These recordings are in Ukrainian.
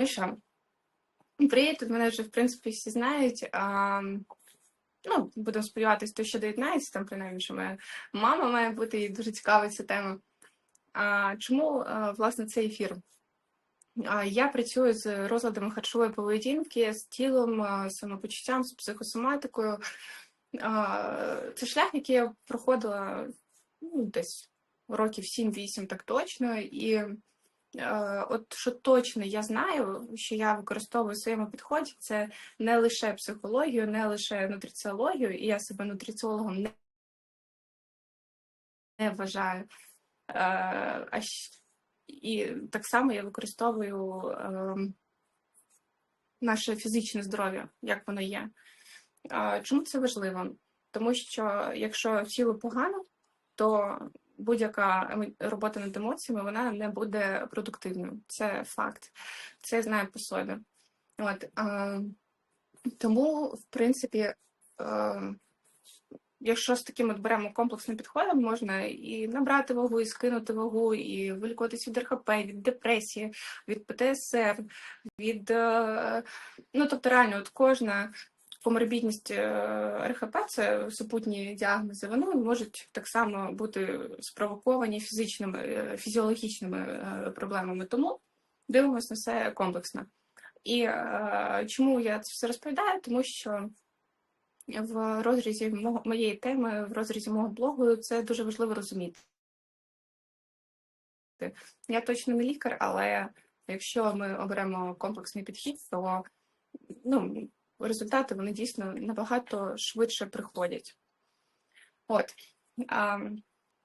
Ну що, привіт, мене вже, в принципі, всі знають. А, ну, будемо сподіватися, то, що доєднається, там, принаймні, що моя мама має бути, і дуже цікава ця тема. А, чому, власне, цей ефір? А, я працюю з розладами харчової поведінки, з тілом, самопочуттям, з психосоматикою. А, це шлях, який я проходила ну, десь років 7-8 так точно. І От що точно я знаю, що я використовую в своєму підході, це не лише психологію, не лише нутриціологію, і я себе нутриціологом не, не вважаю. Е, А і так само я використовую е, наше фізичне здоров'я, як воно є. Е, Чому це важливо? Тому що якщо тіло погано, то будь-яка робота над емоціями вона не буде продуктивною. Це факт. Це я знаю по собі. От, е, тому, в принципі, е, якщо з таким от беремо комплексним підходом, можна і набрати вагу, і скинути вагу, і вилікуватися від РХП, від депресії, від ПТСР, від е, ну тобто реально, от кожна коморбідність е, РХП, це супутні діагнози, вони можуть так само бути спровоковані фізичними, е, фізіологічними е, проблемами. Тому дивимося на все комплексно. І чому я це все розповідаю? Тому що в розрізі моєї теми, в розрізі мого блогу, це дуже важливо розуміти. Я точно не лікар, але якщо ми оберемо комплексний підхід, то ну, результати вони дійсно набагато швидше приходять. От а,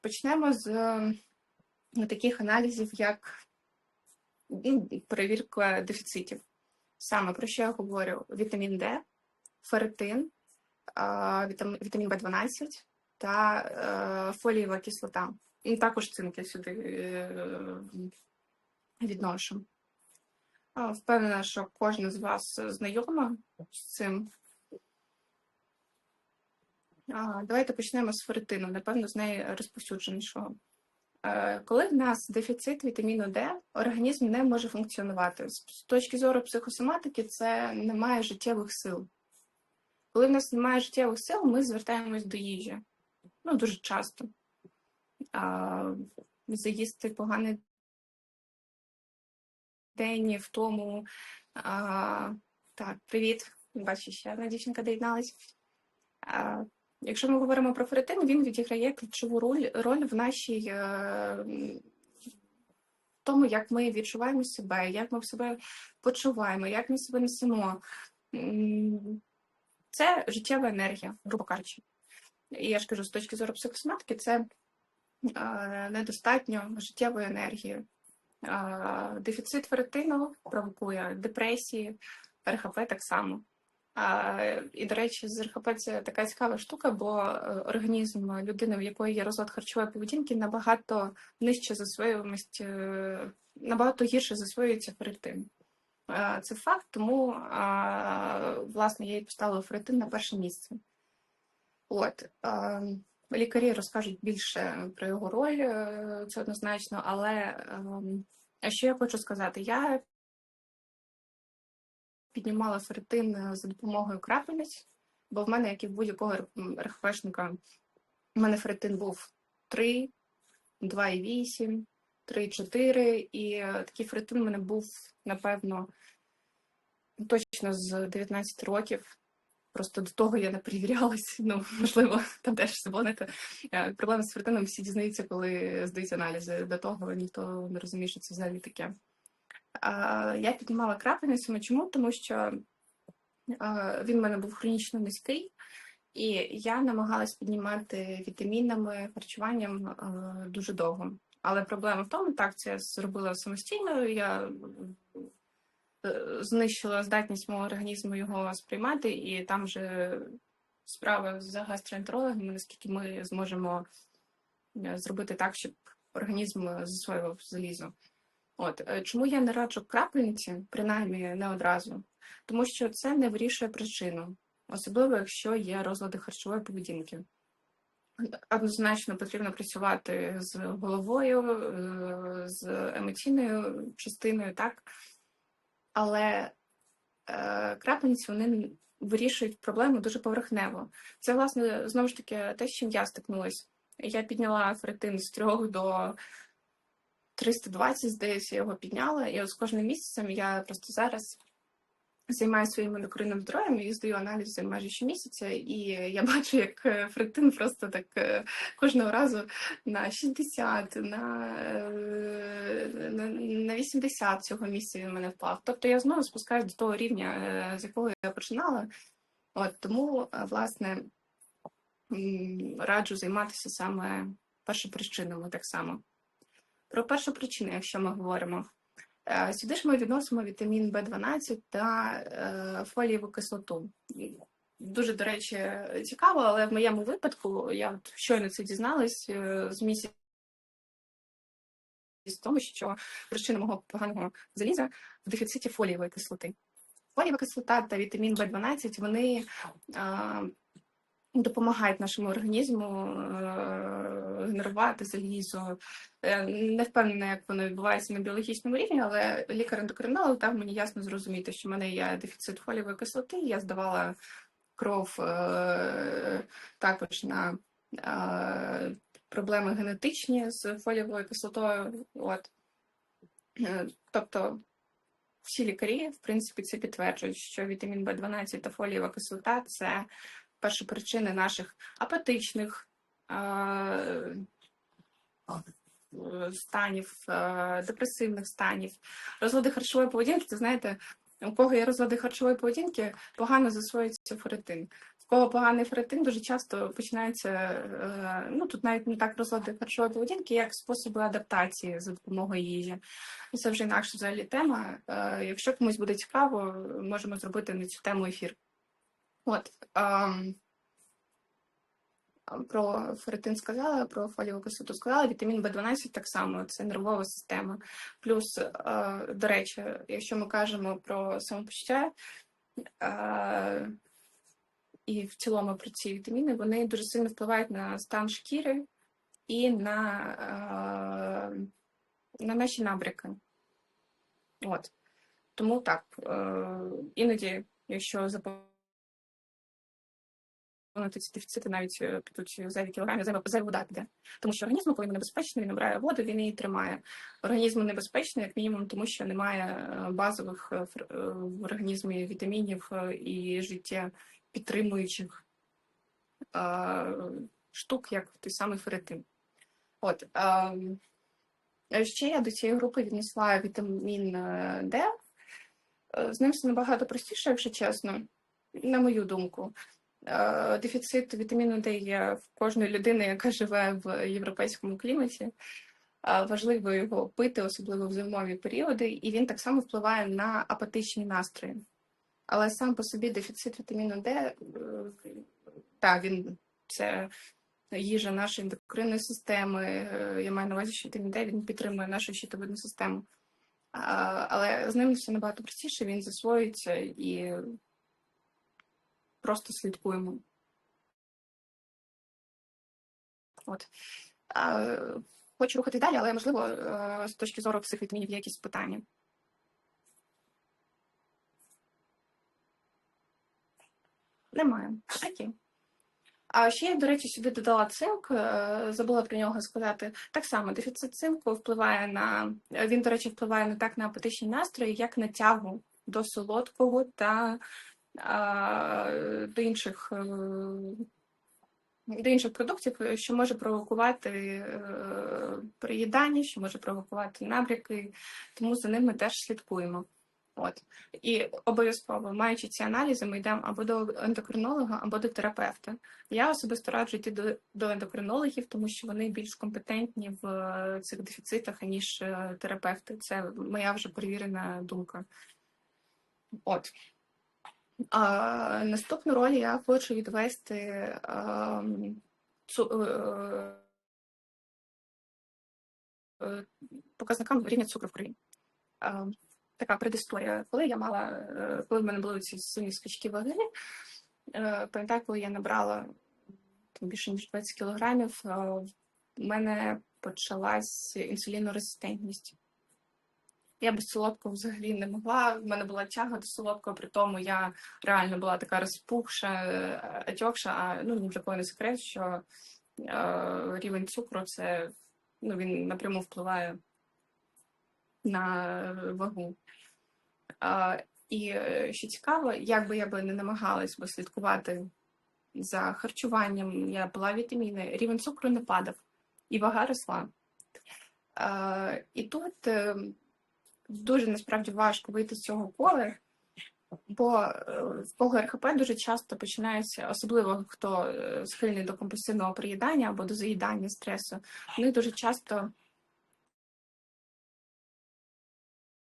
почнемо з е, таких аналізів, як ну, перевірка дефіцитів. Саме про що я говорю: вітамін Д, ферритин, вітамін В12 та е, фолієва кислота. І також цинк я сюди е, відношу. Впевнена, що кожен з вас знайома з цим. Давайте почнемо з ферритину, напевно, з найрозповсюдженішого. Е, Коли в нас дефіцит вітаміну Д, організм не може функціонувати. З точки зору психосоматики, це немає життєвих сил. Коли в нас немає життєвих сил, ми звертаємось до їжі. Ну, дуже часто. Заїсти поганий день в тому. А, так, привіт. Бачу, ще одна дівчинка доєдналась. А, якщо ми говоримо про ферритин, він відіграє ключову роль, роль в нашій е, м, тому, як ми відчуваємо себе, як ми себе почуваємо, як ми себе несемо. Це життєва енергія, грубо кажучи. І я ж кажу, з точки зору психосоматики, це е, недостатньо життєвої енергії. А, Дефіцит ферритину провокує депресії, РХП так само. І, до речі, з РХП це така цікава штука, бо е, організм людини, в якої є розлад харчової поведінки, набагато нижче засвоюємость, е, набагато гірше засвоюється ферритин. Е, Це факт, тому власне я і поставила ферритин на перше місце. От. Лікарі розкажуть більше про його роль, е, це однозначно, але ем, що я хочу сказати? Я піднімала ферритин е, за допомогою крапельниць, бо в мене, як і в будь-якого РХПшника, в мене ферритин був 3, 2,8, 3,4, і е, такий ферритин в мене був, напевно, точно з 19 років. Просто до того я не перевірялась, ну, можливо, там теж все було. знаєте, е, Проблеми з ферритином всі дізнаються, коли здають аналізи. До того ніхто не розуміє, що це взагалі таке. Я піднімала крапельницями. Чому? Тому що він в мене був хронічно низький, і я намагалась піднімати вітамінами, харчуванням дуже довго. Але проблема в тому, так це я зробила самостійно. Я е, знищила здатність мого організму його сприймати, і там вже справа за гастроентерологами, наскільки ми зможемо е, зробити так, щоб організм засвоював залізо. От е, чому я не раджу крапельниці, принаймні не одразу, тому що це не вирішує причину, особливо якщо є розлади харчової поведінки. Однозначно потрібно працювати з головою, з емоційною частиною, так але е, крапельниці вони вирішують проблему дуже поверхнево. Це, власне, знову ж таки, те, з чим я стикнулась. Я підняла ферритин з 3 до 320, здається, я його підняла, і з кожним місяцем я просто зараз займаюся своїм ендокринним здоров'ям і здаю аналізи майже щомісяця, і я бачу, як е, ферритин просто так е, кожного разу на 60, на, е, на, на 80 цього місяця він мене впав. Тобто я знову спускаюсь до того рівня, з якого я починала. От тому, власне, раджу займатися саме першопричинами так само. Про першу причину, якщо ми говоримо. Е, Сюди ж ми відносимо вітамін В12 та е, фолієву кислоту. Дуже, до речі, цікаво, але в моєму випадку я щойно це дізналась е, з місяць з тому, що причина мого поганого заліза в дефіциті фолієвої кислоти. Фолієва кислота та вітамін В12 вони допомагають нашому організму генерувати залізо. Е, Не впевнена, як воно відбувається на біологічному рівні, але лікар-ендокринолог дав мені ясно зрозуміти, що в мене є дефіцит фолієвої кислоти. Я здавала кров е, також на е, проблеми генетичні з фолієвою кислотою. От. Тобто всі лікарі, в принципі, це підтверджують, що вітамін В12 та фолієва кислота це першопричини наших апатичних станів, е, депресивних станів, розлади харчової поведінки. Це знаєте, у кого є розлади харчової поведінки, погано засвоюється ферритин. В кого поганий ферритин, дуже часто починається, е, ну тут навіть не так розлади харчової поведінки, як способи адаптації за допомогою їжі. Це вже інакша взагалі тема. Е, Якщо комусь буде цікаво, можемо зробити на цю тему ефір. От. Про ферритин сказала, про фолієву кислоту сказала, вітамін В12 так само, це нервова система. Плюс, е, до речі, якщо ми кажемо про самопочуття е, і в цілому про ці вітаміни, вони дуже сильно впливають на стан шкіри і на, е, на наші набряки. От. Тому так, іноді, якщо заповнити ці дефіцити, навіть е, підуть зайві кілограмів, зайва, зайва вода піде. Тому що організму, коли небезпечний, він набирає воду, він її тримає. Організму небезпечно, як мінімум, тому що немає е, базових е, в організмі вітамінів і життя підтримуючих штук, як той самий ферритин. От, ще я до цієї групи віднесла вітамін Д. З ним все набагато простіше, якщо чесно, на мою думку. Е, Дефіцит вітаміну Д є в кожної людини, яка живе в європейському кліматі. Е, Важливо його пити, особливо в зимові періоди, і він так само впливає на апатичні настрої. Але сам по собі дефіцит вітаміну Д, е, так, він це їжа нашої ендокринної системи. Я маю на увазі, що вітамін Д він підтримує нашу щитовидну систему. Але з ним все набагато простіше, він засвоюється і просто слідкуємо. От. Хочу рухати далі, але можливо, е, з точки зору цих вітамінів є якісь питання. Немає. Окей. А ще я, до речі, сюди додала цинк, е, забула про нього сказати. Так само дефіцит цинку впливає на він, до речі, впливає не так на апатичні настрої, як на тягу до солодкого та до інших е, до інших продуктів, що може провокувати е, приїдання, що може провокувати набряки, тому за ним ми теж слідкуємо. От і обов'язково маючи ці аналізи, ми йдемо або до ендокринолога, або до терапевта. Я особисто раджу йти до, до ендокринологів, тому що вони більш компетентні в е, цих дефіцитах, аніж е, терапевти. Це моя вже перевірена думка. От. А, наступну роль я хочу відвести а, цу, е, показникам рівня цукру в крові. А, така предісторія. Коли я мала, е, коли в мене були ці сильні скачки ваги, е, пам'ятаю, коли я набрала там, більше ніж 20 кілограмів, е, в мене почалась інсулінорезистентність. Я без солодкого взагалі не могла. В мене була тяга до солодкого, при тому я реально була така розпухша, е, отекша, а ну ні для кого не секрет, що е, рівень цукру це ну, він напряму впливає на вагу. А, і е, що цікаво, як би я би не намагалась би слідкувати за харчуванням, я пила вітаміни, рівень цукру не падав, і вага росла. А, і тут е, дуже насправді важко вийти з цього кола, бо е, в кого РХП дуже часто починається, особливо хто е, схильний до компульсивного приїдання або до заїдання стресу, вони дуже часто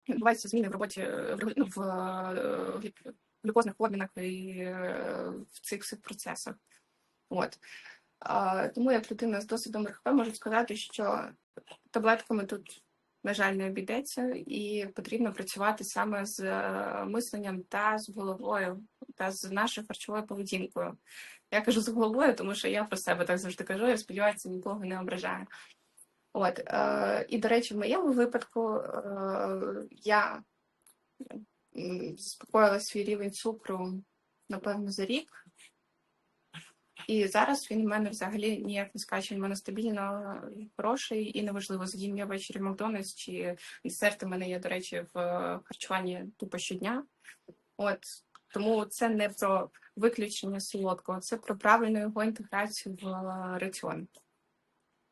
відбуваються зміни в роботі е, в, ну, в, е, в глюкозних обмінах і е, в цих всіх процесах. От. Тому як людина з досвідом РХП можу сказати, що таблетками тут, на жаль, не обійдеться, і потрібно працювати саме з е, мисленням та з головою, та з нашою харчовою поведінкою. Я кажу з головою, тому що я про себе так завжди кажу, я сподіваюся, нікого не ображаю. От, е, і, до речі, в моєму випадку е, я м, заспокоїла свій рівень цукру, напевно, за рік. І зараз він в мене взагалі ніяк не скаче, він в мене стабільно хороший, і неважливо, з'їм я ввечері Макдональдс чи десерти в мене є, до речі, в е, харчуванні тупо щодня. От тому це не про виключення солодкого, це про правильну його інтеграцію в е, раціон.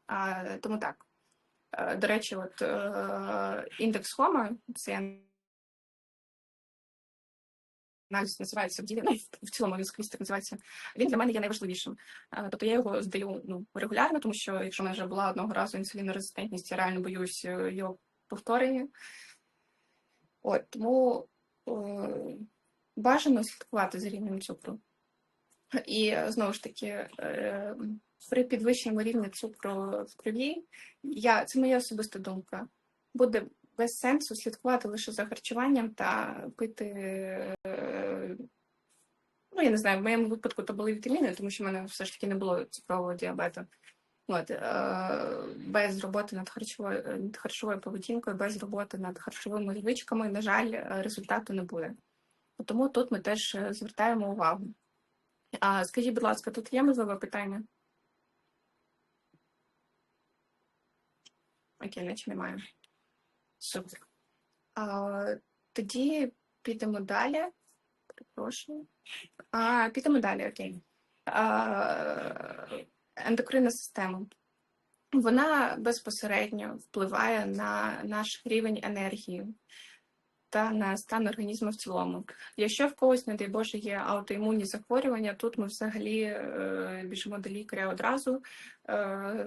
А, тому так. Е, До речі, от індекс Хома, це аналіз називається в ділі, ну, в цілому скрізь називається. Він для мене є найважливішим. Тобто я його здаю ну, регулярно, тому що якщо в мене вже була одного разу інсулінорезистентність, я реально боюсь е, його повторення. От тому е, бажано слідкувати за рівнем цукру. І знову ж таки, е, при підвищеному рівні цукру в крові, я, це моя особиста думка, буде без сенсу слідкувати лише за харчуванням та пити. е, Ну, я не знаю, в моєму випадку то були вітаміни, тому що в мене все ж таки не було цукрового діабету. От, е, без роботи над харчовою, над харчовою поведінкою, без роботи над харчовими звичками, на жаль, е, результату не буде. Тому тут ми теж звертаємо увагу. А скажіть, будь ласка, тут є можливе питання? Окей, наче немає. Супер. А, тоді підемо далі. Перепрошую. А, підемо далі, окей. А, ендокринна система. Вона безпосередньо впливає на наш рівень енергії та на стан організму в цілому. Якщо в когось, не дай Боже, є аутоімунні захворювання, тут ми взагалі е, біжимо до лікаря одразу. Е,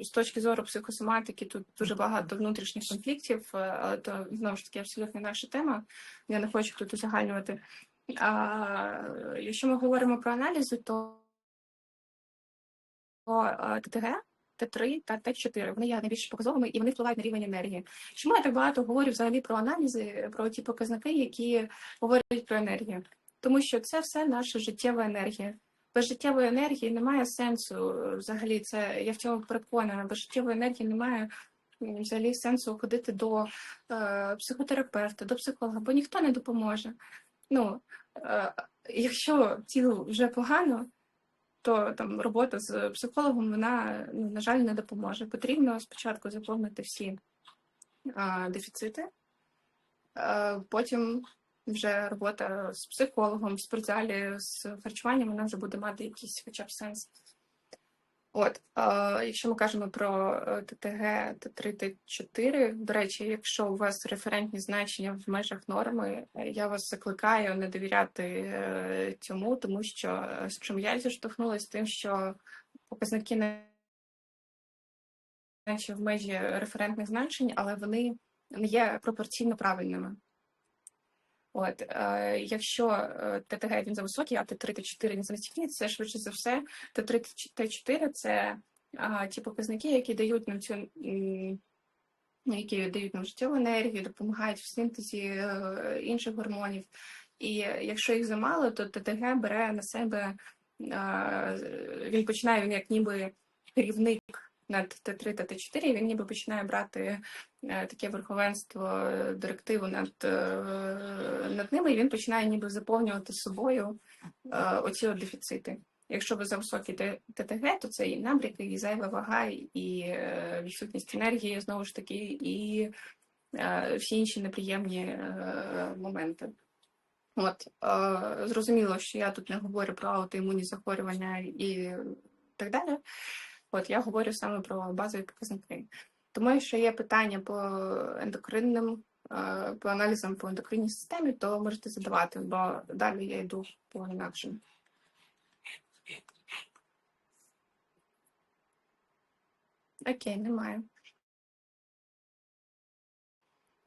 з, точки зору психосоматики, тут дуже багато внутрішніх конфліктів, е, але то знову ж таки абсолютно наша тема. Я не хочу тут узагальнювати. А якщо ми говоримо про аналізи, то е, ТТГ, Т3 та Т4, вони є найбільш показовими і вони впливають на рівень енергії. Чому я так багато говорю взагалі про аналізи, про ті показники, які говорять про енергію? Тому що це все наша життєва енергія. Без життєвої енергії немає сенсу е, взагалі. Це я в цьому переконана. Без життєвої енергії немає взагалі сенсу ходити до е, психотерапевта, до психолога, бо ніхто не допоможе. Ну, е, якщо тілу вже погано, то там робота з психологом вона ну, на жаль не допоможе. Потрібно спочатку заповнити всі а, дефіцити, а, потім вже робота з психологом, в спортзалі, з харчуванням, вона вже буде мати якийсь хоча б сенс. От, а, якщо ми кажемо про е, ТТГ Т3, Т4, до речі, якщо у вас референтні значення в межах норми, е, я вас закликаю не довіряти е, цьому, тому що е, з чим я зіштовхнулася тим, що показники не в межі референтних значень, але вони не є пропорційно правильними. От, е, якщо е, ТТГ він за високий, а Т3, Т4 не за низькі, це швидше за все Т3, Т4 це а, ті показники, які дають нам цю які дають нам життєву енергію, допомагають в синтезі е, інших гормонів. І якщо їх замало, то ТТГ бере на себе, а, він починає він як ніби керівник над Т3 та Т4, він ніби починає брати е, таке верховенство е, директиву над, е, над ними, і він починає ніби заповнювати собою оці от дефіцити. Якщо ви за високий ТТГ, то це і набряки, і зайва вага, і е, відсутність енергії, знову ж таки, і е, всі інші неприємні е, моменти. От, зрозуміло, що я тут не говорю про аутоімунні захворювання і так далі. От я говорю саме про базові показники. Тому, якщо є питання по ендокринним, е, по аналізам по ендокринній системі, то можете задавати, бо далі я йду по інакшим. Окей, немає.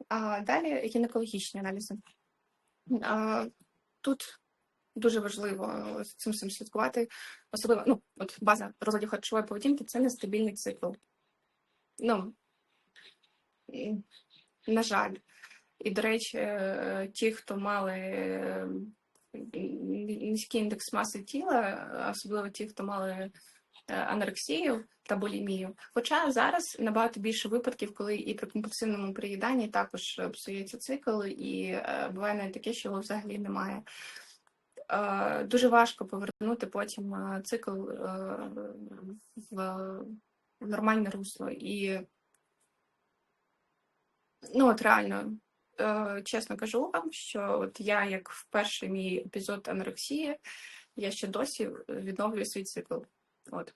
А далі гінекологічні аналізи. А, тут дуже важливо з цим всім слідкувати. Особливо, ну, от база розладів харчової поведінки це нестабільний цикл. Ну, на жаль. І, до речі, е, ті, хто мали е, низький індекс маси тіла, особливо ті, хто мали е, анорексію та булімію. Хоча зараз набагато більше випадків, коли і при компульсивному приїданні також е, псується цикл, і е, буває навіть таке, що його взагалі немає. Е, Дуже важко повернути потім е, цикл е, в нормальне русло. І ну от реально, чесно кажу вам, що от я, як в перший мій епізод анорексії, я ще досі відновлюю свій цикл. От.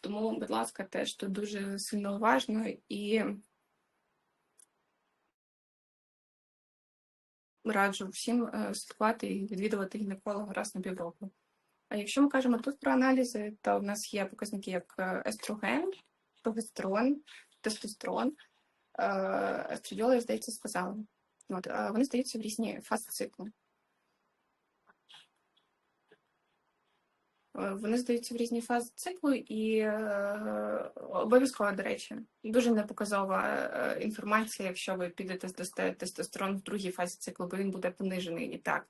Тому, будь ласка, теж тут дуже сильно уважно і раджу всім е, слідкувати і відвідувати гінеколога раз на півроку. А якщо ми кажемо тут про аналізи, то в нас є показники як е, естроген, прогестерон, тестостерон, е, естрадіоли, здається, сказали. От, вони здаються в різні фази циклу. Вони здаються в різні фази циклу і е, обов'язково, до речі, дуже непоказова е, інформація, якщо ви підете здасте тестостерон в другій фазі циклу, бо він буде понижений і так.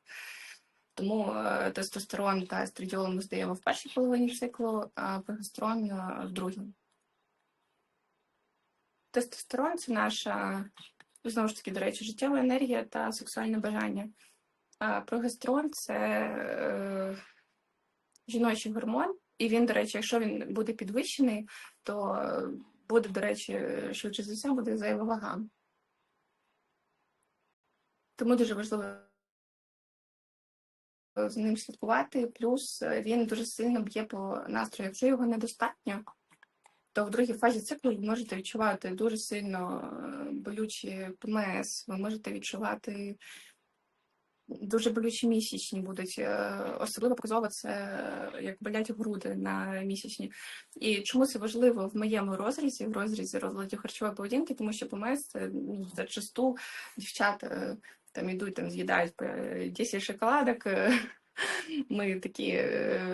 Тому е, тестостерон та естрадіол ми здаємо в першій половині циклу, а прогестерон е, в другій. Тестостерон це наша, знову ж таки, до речі, життєва енергія та сексуальне бажання. А прогестерон це е, жіночий гормон, і він, до речі, якщо він буде підвищений, то буде, до речі, швидше за все, буде зайва вага. Тому дуже важливо з ним слідкувати. Плюс він дуже сильно б'є по настрою. Якщо його недостатньо, то в другій фазі циклу ви можете відчувати дуже сильно е, болючі ПМС, ви можете відчувати дуже болючі місячні будуть. Е, Особливо показово це е, як болять груди на місячні. І чому це важливо в моєму розрізі, в розрізі розладів харчової поведінки, тому що ну, зачасту дівчата е, там ідуть, там з'їдають по 10 шоколадок. Ми такі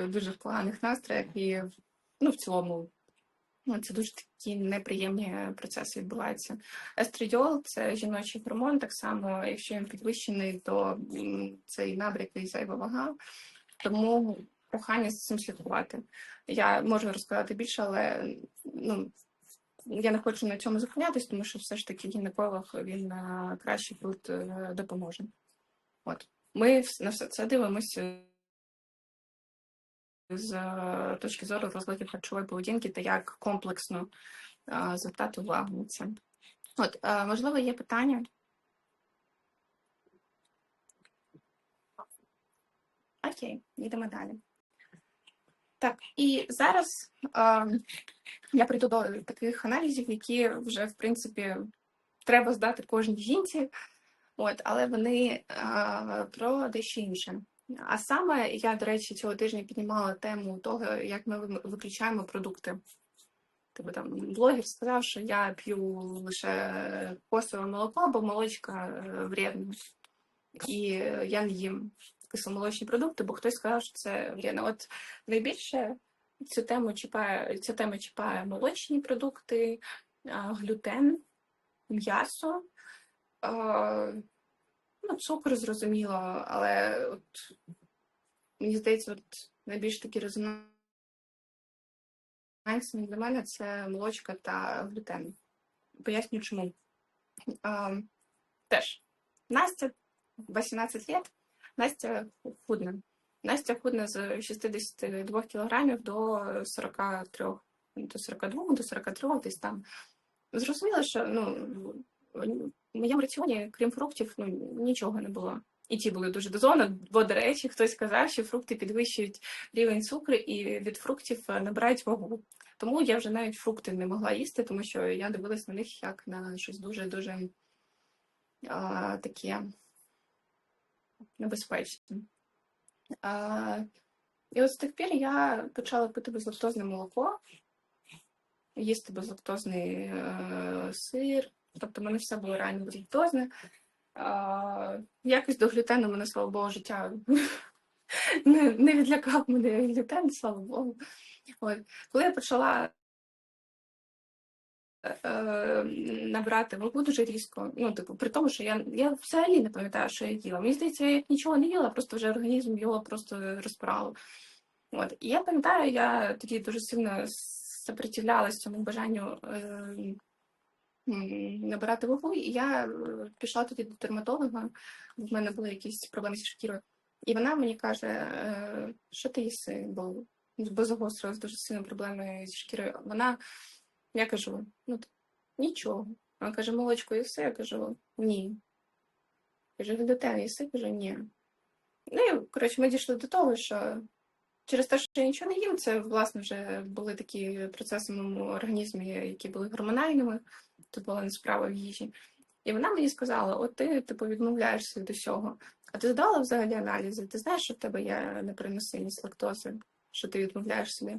дуже в поганих настроях і ну, в цілому Ну, це дуже такі неприємні процеси відбуваються. Естрадіол це жіночий гормон, так само, якщо він підвищений, то це і набряки, і зайва вага. Тому прохання з цим слідкувати. Я можу розказати більше, але ну, я не хочу на цьому зупинятись, тому що все ж таки гінеколог він е, краще тут е, допоможе. От ми на все це дивимося з е, точки зору розладів харчової поведінки та як комплексно е, звертати увагу на це. От, е, можливо, є питання. Окей, йдемо далі. Так, і зараз е, я прийду до таких аналізів, які вже, в принципі, треба здати кожній жінці, от, але вони е, про дещо інше. А саме я, до речі, цього тижня піднімала тему того, як ми виключаємо продукти. Типу там блогер сказав, що я п'ю лише косове молоко, бо молочка е, вредна. І е, я не їм кисломолочні продукти, бо хтось сказав, що це вредно. От найбільше цю тему чіпає, ця тема чіпає молочні продукти, глютен, м'ясо. Ну, цукор зрозуміло, але от мені здається, от найбільш такі резонансні для мене це молочка та глютен. Поясню чому. А, теж Настя 18 лет, Настя худна. Настя худна з 62 кілограмів до 43, до 42, до 43, десь там. Зрозуміло, що ну, в моєму раціоні, крім фруктів, ну, нічого не було. І ті були дуже дозовано, бо, до речі, хтось сказав, що фрукти підвищують рівень цукру і від фруктів е, набирають вагу. Тому я вже навіть фрукти не могла їсти, тому що я дивилась на них як на щось дуже-дуже а, таке небезпечне. А, і от з тих пір я почала пити безлактозне молоко, їсти безлактозний е, сир, тобто в мене все було реально безлактозне. Якось до глютену мене, слава Богу, життя не, не відлякав мене глютен, слава Богу. От. Коли я почала е, набирати вагу дуже різко, ну, типу, при тому, що я, я взагалі не пам'ятаю, що я їла. Мені здається, я нічого не їла, просто вже організм його просто розпирало. От. І я пам'ятаю, я тоді дуже сильно сопротивлялась цьому бажанню е, набирати вагу, і я е, пішла тоді до дерматолога, в мене були якісь проблеми зі шкірою. І вона мені каже, е, що ти їси, бо, бо загострилась дуже сильно проблеми зі шкірою. Вона, я кажу, ну нічого. Вона каже, молочко їси, я кажу, ні. Каже, глютен їси, кажу, ні. Ну і коротше, ми дійшли до того, що через те, що я нічого не їм, це власне вже були такі процеси в моєму організмі, які були гормональними, це була не справа в їжі. І вона мені сказала: от ти типу відмовляєшся від усього. А ти здала взагалі аналізи? Ти знаєш, що в тебе є непереносимість лактози, що ти відмовляєш собі?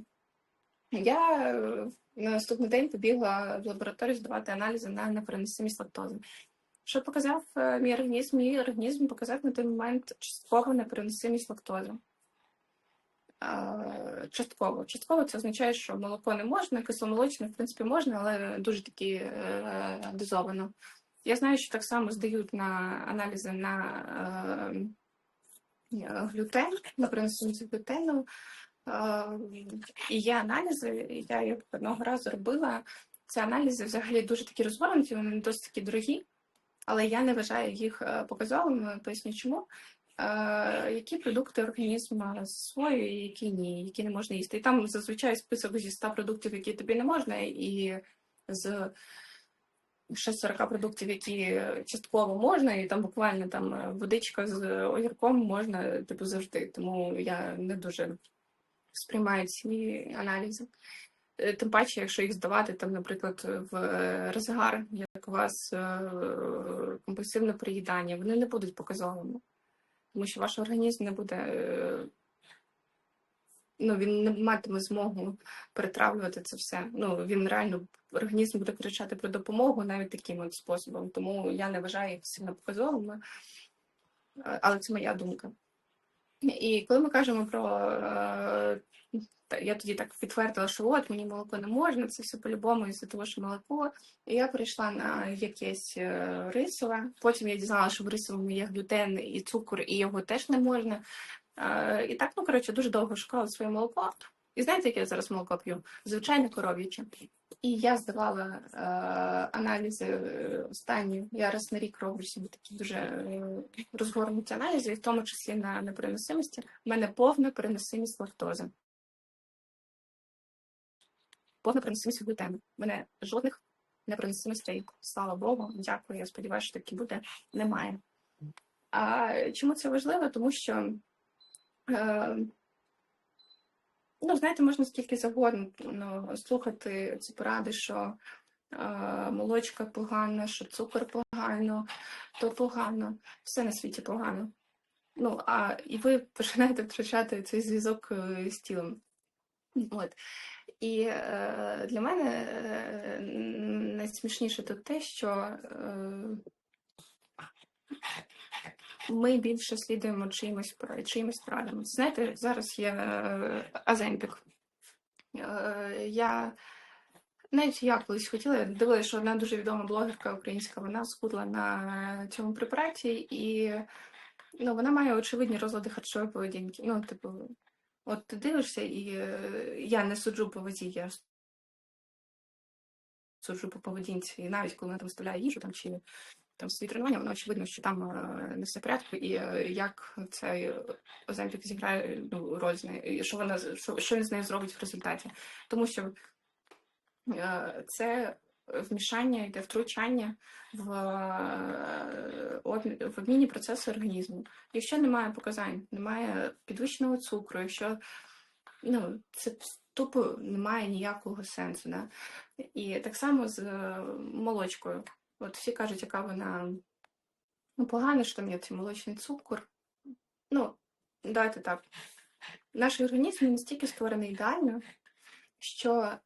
Я е, на наступний день побігла в лабораторію здавати аналізи на непереносимість лактози. Що показав е, мій організм? Мій організм показав на той момент частково непереносимість лактози. Частково. Частково це означає, що молоко не можна, кисломолочне, в принципі, можна, але дуже таки е, дозовано. Я знаю, що так само здають на аналізи на е, глютен, на приносимість глютену. Е, і є аналізи, я їх одного разу робила. Це аналізи взагалі дуже такі розгорнуті, вони досить такі дорогі, але я не вважаю їх показовими, поясню чому. Е, які продукти організм засвоює, які ні, які не можна їсти. І там зазвичай список зі 100 продуктів, які тобі не можна, і з ще 40 продуктів, які частково можна, і там буквально там е, водичка з огірком можна типу завжди. Тому я не дуже сприймаю ці аналізи. Е, Тим паче, якщо їх здавати, там, наприклад, в розгар, як у вас компульсивне приїдання, вони не будуть показовими тому що ваш організм не буде, е, ну він не матиме змогу перетравлювати це все. Ну він реально організм буде кричати про допомогу навіть таким от способом. Тому я не вважаю їх сильно показовими, але це моя думка. І коли ми кажемо про е, я тоді так підтвердила, що от мені молоко не можна, це все по-любому із-за того, що молоко. І я перейшла на якесь е, рисове. Потім я дізналася, що в рисовому є глютен і цукор, і його теж не можна. Е, І так, ну коротше, дуже довго шукала своє молоко. І знаєте, яке я зараз молоко п'ю? Звичайне коров'яче. І я здавала е, аналізи е, останні. Я раз на рік роблю собі такі дуже розгорнуті аналізи, в тому числі на непереносимості. У мене повна переносимість лактози. Повна переносимість глютену. У мене жодних непереносимостей, слава Богу, дякую. Я сподіваюся, що так і буде. Немає. А чому це важливо? Тому що, е, ну, знаєте, можна скільки завгодно ну, слухати ці поради, що е, молочка погана, що цукор погано, то погано, все на світі погано. Ну, а і ви починаєте втрачати цей зв'язок е, з тілом. От. І е, для мене е, найсмішніше тут те, що е, ми більше слідуємо чиїмось, пора- чиїмось порадам. Знаєте, зараз є е. Е, я навіть я колись хотіла, дивилася, що одна дуже відома блогерка українська, вона схудла на цьому препараті, і ну, вона має очевидні розлади харчової поведінки. Ну, типу, от ти дивишся, і е, я не суджу по вазі, я суджу по поведінці, і навіть коли вона там вставляє їжу там чи там свої тренування, воно очевидно, що там е, не все порядку, і е, як цей Оземпік зіграє ну, роль з нею, і що вона що, що він з нею зробить в результаті. Тому що це вмішання йде втручання в, е, в обмінні процесу організму. Якщо немає показань, немає підвищеного цукру, якщо ну, це тупо немає ніякого сенсу. Да? І так само з е, молочкою. От всі кажуть, яка вона ну, погана, що там є цей молочний цукор. Ну, давайте так. Наш організм настільки створений ідеально, що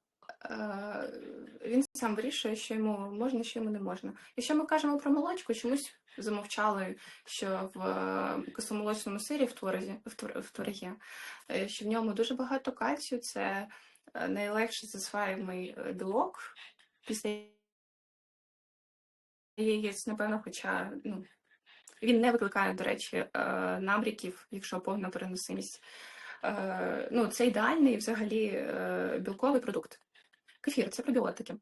він сам вирішує, що йому можна, що йому не можна. Якщо ми кажемо про молочку, чомусь замовчали, що в е, кисломолочному сирі в творозі, в твор- творозі, е, що в ньому дуже багато кальцію, це е, найлегше засваюємий е, білок після яєць, напевно, хоча ну, він не викликає, до речі, е, набряків, якщо повна переносимість. Е, Ну, це ідеальний взагалі е, білковий продукт. Кефір це пробіотики.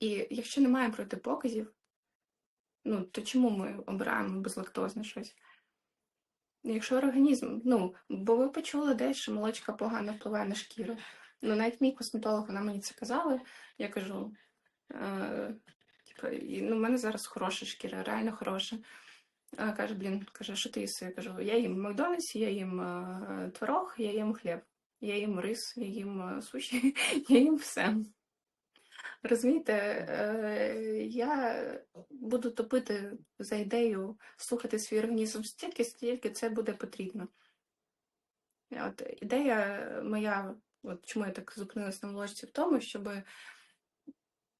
І якщо немає протипоказів, ну то чому ми обираємо безлактозне щось? Якщо організм, ну, бо ви почули десь, що молочка погано впливає на шкіру. Ну, навіть мій косметолог, вона мені це казала, я кажу, е, типу, ну, в мене зараз хороша шкіра, реально хороша. А, каже, блін, каже, що ти їси? Я кажу, я їм в Макдональдсі, я їм е, творог, я їм хліб, я їм рис, я їм е, суші, я їм все. Розумієте, е, я буду топити за ідею слухати свій організм стільки, стільки це буде потрібно. От ідея моя, от чому я так зупинилась на молочці, в тому, щоб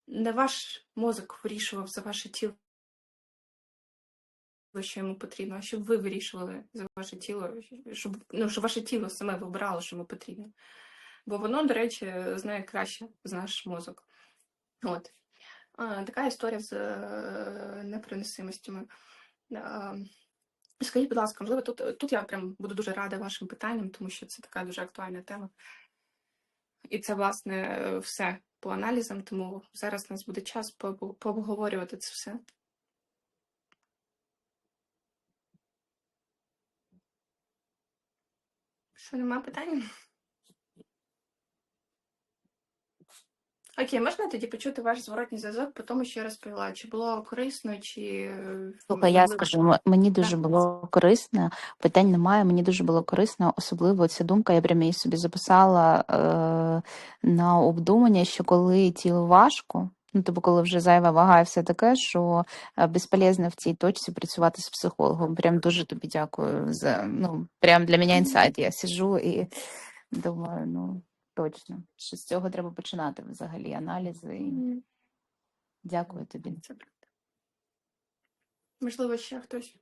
не ваш мозок вирішував за ваше тіло, що йому потрібно, а щоб ви вирішували за ваше тіло, щоб, ну, щоб ваше тіло саме вибирало, що йому потрібно. Бо воно, до речі, знає краще за наш мозок. От. А, така історія з е, непереносимостями. А, Скажіть, будь ласка, можливо, тут, тут я прям буду дуже рада вашим питанням, тому що це така дуже актуальна тема. І це, власне, все по аналізам, тому зараз у нас буде час пообговорювати це все. Що, нема питань? Окей, можна тоді почути ваш зворотній зв'язок по тому, що я розповіла? Чи було корисно, чи е, Слухай, я скажу, мені дуже Так. було корисно, питань немає, мені дуже було корисно, особливо ця думка, я прям її собі записала е, на обдумання, що коли тілу важко, ну, тобто, коли вже зайва вага і все таке, що е, безполезно в цій точці працювати з психологом. Прям дуже тобі дякую за, ну, прям для мене інсайт. Я сиджу і думаю, ну, точно, що з цього треба починати взагалі аналізи. І дякую тобі. Можливо, ще хтось.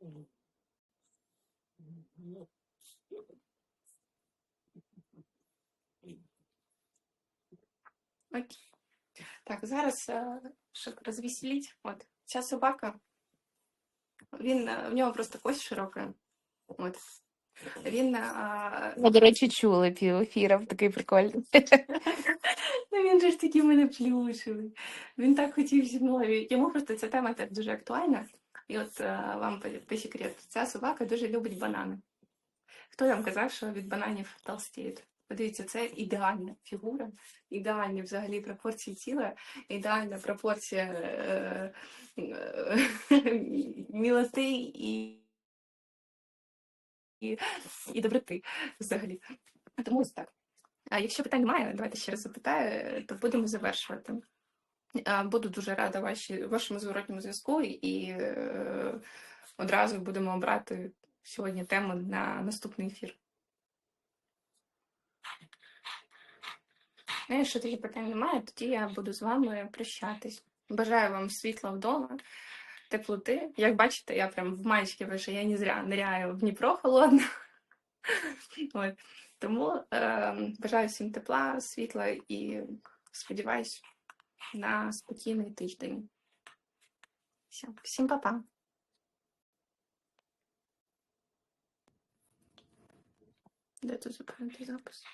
Окей. Так, зараз, е, щоб розвеселіть, от ця собака, він, е, в нього просто кость широка. От. Він, е, Ми, до речі, чули пів ефіра, такий прикольний. ну, він же ж такий мене плюшевий. Він так хотів зі мною. Йому просто ця тема теж дуже актуальна. І от е, вам по, по секрету, ця собака дуже любить банани. Хто вам казав, що від бананів толстіють? Подивіться, це ідеальна фігура, ідеальні взагалі пропорції тіла, ідеальна пропорція е, е, мілоти і, і, і доброти взагалі. Тому ось так. А якщо питань немає, давайте ще раз запитаю, то будемо завершувати. Буду дуже рада ваші, вашому зворотньому зв'язку і е, одразу будемо обрати сьогодні тему на наступний ефір. Ну, Якщо таких питань немає, тоді я буду з вами прощатись. Бажаю вам світла вдома, теплоти. Як бачите, я прям в маєчці вже я не зря ниряю в Дніпро холодно. От. Тому е, бажаю всім тепла, світла і сподіваюсь на спокійний тиждень. Всім па-па. That is apparently the opposite.